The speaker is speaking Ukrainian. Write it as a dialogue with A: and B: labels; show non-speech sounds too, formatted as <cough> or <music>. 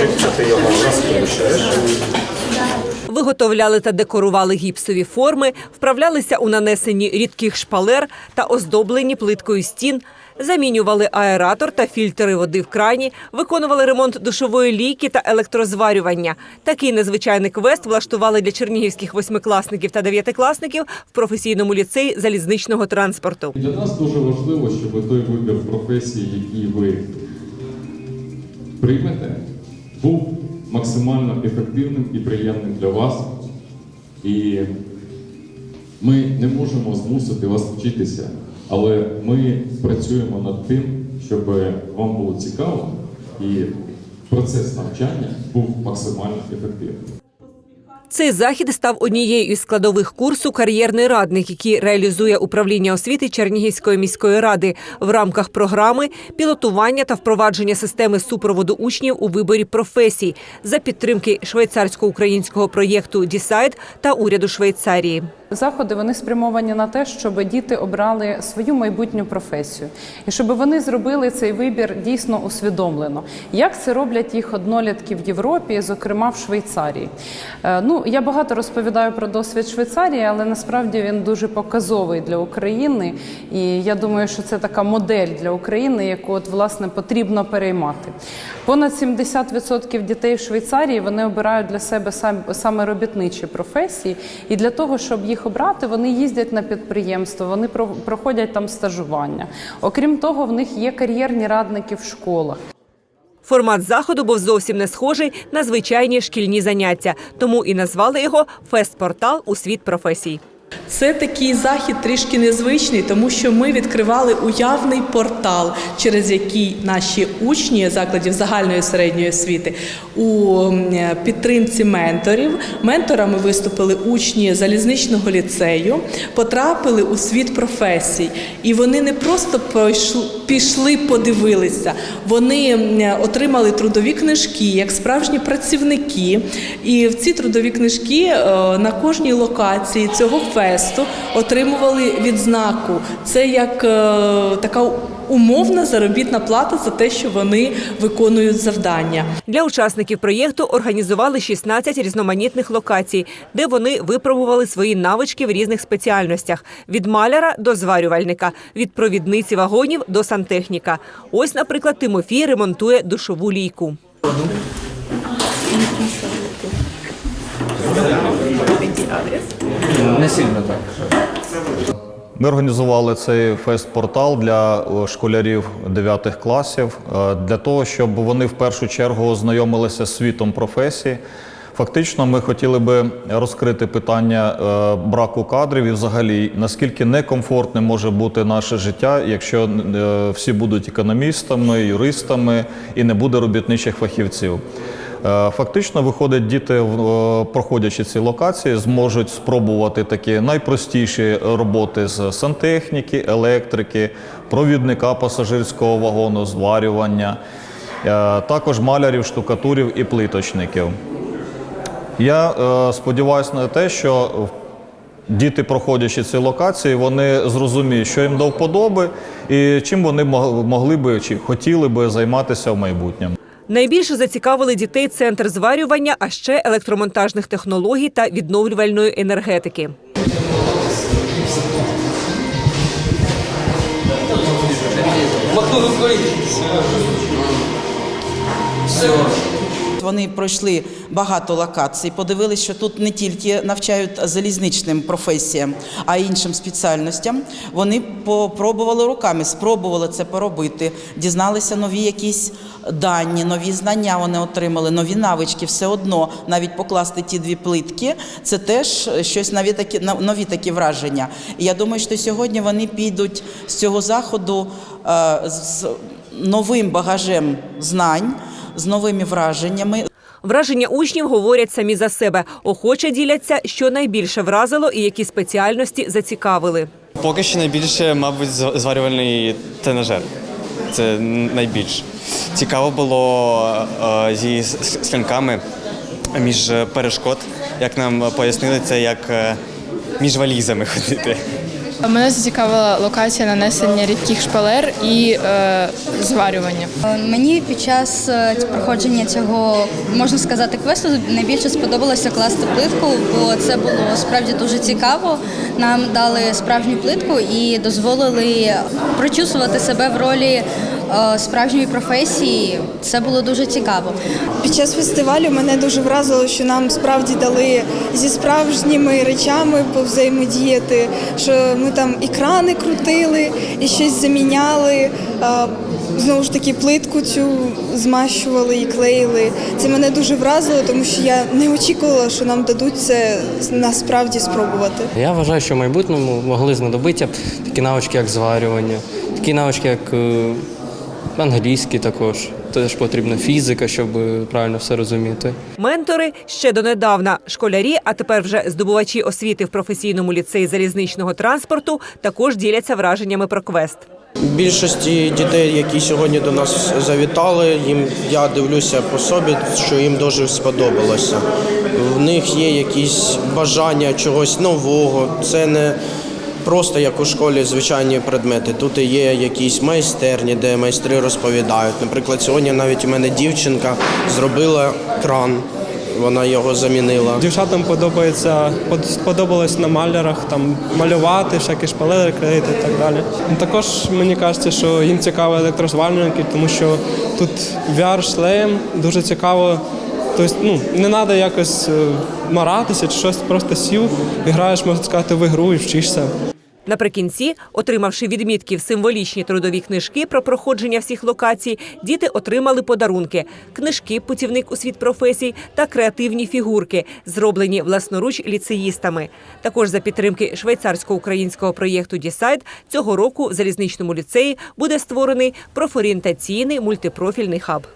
A: Це ти його розкручуєш.
B: Виготовляли та декорували гіпсові форми, вправлялися у нанесенні рідких шпалер та оздобленні плиткою стін, замінювали аератор та фільтри води в крані, виконували ремонт душової лійки та електрозварювання. Такий незвичайний квест влаштували для чернігівських восьмикласників та дев'ятикласників в професійному ліцеї залізничного транспорту.
C: Для нас дуже важливо, щоб той вибір професії, який ви приймете, був максимально ефективним і приємним для вас. І ми не можемо змусити вас вчитися, але ми працюємо над тим, щоб вам було цікаво і процес навчання був максимально ефективним.
B: Цей захід став однією із складових курсу Кар'єрний радник, який реалізує управління освіти Чернігівської міської ради в рамках програми пілотування та впровадження системи супроводу учнів у виборі професій за підтримки швейцарсько-українського проєкту «Дісайд» та уряду Швейцарії.
D: Заходи вони спрямовані на те, щоб діти обрали свою майбутню професію, і щоб вони зробили цей вибір дійсно усвідомлено. Як це роблять їх однолітки в Європі, зокрема в Швейцарії? Е, Ну я багато розповідаю про досвід Швейцарії, але насправді він дуже показовий для України. І я думаю, що це така модель для України, яку от власне потрібно переймати. Понад 70% дітей в Швейцарії вони обирають для себе саме робітничі професії, і для того, щоб їх обрати, вони їздять на підприємство, вони проходять там стажування. Окрім того, в них є кар'єрні радники в школах.
B: Формат заходу був зовсім не схожий на звичайні шкільні заняття, тому і назвали його Фест-портал у світ професій.
E: Це такий захід трішки незвичний, тому що ми відкривали уявний портал, через який наші учні закладів загальної середньої освіти у підтримці менторів. Менторами виступили учні залізничного ліцею, потрапили у світ професій, і вони не просто пішли, подивилися. Вони отримали трудові книжки як справжні працівники. І в ці трудові книжки е, на кожній локації цього фесту отримували відзнаку. Це як е, така умовна заробітна плата за те, що вони виконують завдання.
B: Для учасників проєкту організували 16 різноманітних локацій, де вони випробували свої навички в різних спеціальностях: від маляра до зварювальника, від провідниці вагонів до сантехніка. Ось, наприклад, Тимофій ремонтує душову лійку.
F: Не сильно так. Ми організували цей фест-портал для е, школярів 9 класів е, для того, щоб вони в першу чергу ознайомилися з світом професії. Фактично, ми хотіли би розкрити питання е, браку кадрів і взагалі наскільки некомфортним може бути наше життя, якщо всі будуть економістами, юристами і не буде робітничих фахівців. Е, Фактично, виходить, діти, е, проходячи ці локації, зможуть спробувати такі найпростіші роботи з сантехніки, електрики, провідника пасажирського вагону, зварювання, е, також малярів, штукатурів і плиточників. Я сподіваюся на те, що діти, проходячи ці локації, вони зрозуміють, що їм до вподоби і чим вони могли би чи хотіли би займатися в майбутньому.
B: Найбільше зацікавили дітей центр зварювання, а ще електромонтажних технологій та відновлювальної енергетики.
G: Вони пройшли багато локацій, подивилися, що тут не тільки навчають залізничним професіям, а й іншим спеціальностям. Вони попробували руками, спробували це поробити, дізналися нові якісь дані, нові знання вони отримали, нові навички. Все одно навіть покласти ті дві плитки, це теж щось нові такі нові такі враження. І я думаю, що сьогодні вони підуть з цього заходу е, з новим багажем знань з новими враженнями.
B: Враження учнів говорять самі за себе. Охоче діляться, що найбільше вразило і які спеціальності зацікавили.
H: Поки що найбільше, мабуть, зварювальний тренажер. Це найбільше. Цікаво було е, зі склянками між перешкод, як нам пояснили, це як е, між валізами <laughs> ходити.
I: Мене зацікавила локація нанесення рідких шпалер і е, зварювання.
J: Мені під час е, проходження цього можна сказати квесту найбільше сподобалося класти плитку, бо це було справді дуже цікаво. Нам дали справжню плитку і дозволили прочувствувати себе в ролі е, справжньої професії. Це було дуже цікаво.
K: Під час фестивалю мене дуже вразило, що нам справді дали зі справжніми речами повзаємодіяти, що ми там екрани крутили і щось заміняли. Знову ж таки, плитку цю змащували і клеїли. Це мене дуже вразило, тому що я не очікувала, що нам дадуть це насправді спробувати.
L: Я вважаю, що в майбутньому могли знадобитися такі навички, як зварювання, такі навички, як е, англійський також. Теж потрібна фізика, щоб е, правильно все розуміти.
B: Ментори ще донедавна школярі, а тепер вже здобувачі освіти в професійному ліцеї залізничного транспорту також діляться враженнями про квест.
A: Більшості дітей, які сьогодні до нас завітали, їм я дивлюся по собі, що їм дуже сподобалося. В них є якісь бажання чогось нового. Це не просто як у школі звичайні предмети. Тут є якісь майстерні, де майстри розповідають. Наприклад, сьогодні навіть у мене дівчинка зробила кран. Вона його замінила.
M: Дівчатам подобається подобалось на малярах там малювати, всякі шпалери клеїти і так далі. Ну, Також мені кажеться, що їм цікаво електрозварювальники, тому що тут VR шлем дуже цікаво. Тобто, ну не треба якось е, маратися чи щось, просто сів, граєш, можна сказати, в ігру і вчишся.
B: Наприкінці, отримавши відмітки в символічні трудові книжки про проходження всіх локацій, діти отримали подарунки: книжки, путівник у світ професій та креативні фігурки, зроблені власноруч ліцеїстами. Також за підтримки швейцарсько-українського проєкту Дісайд цього року в залізничному ліцеї буде створений профорієнтаційний мультипрофільний хаб.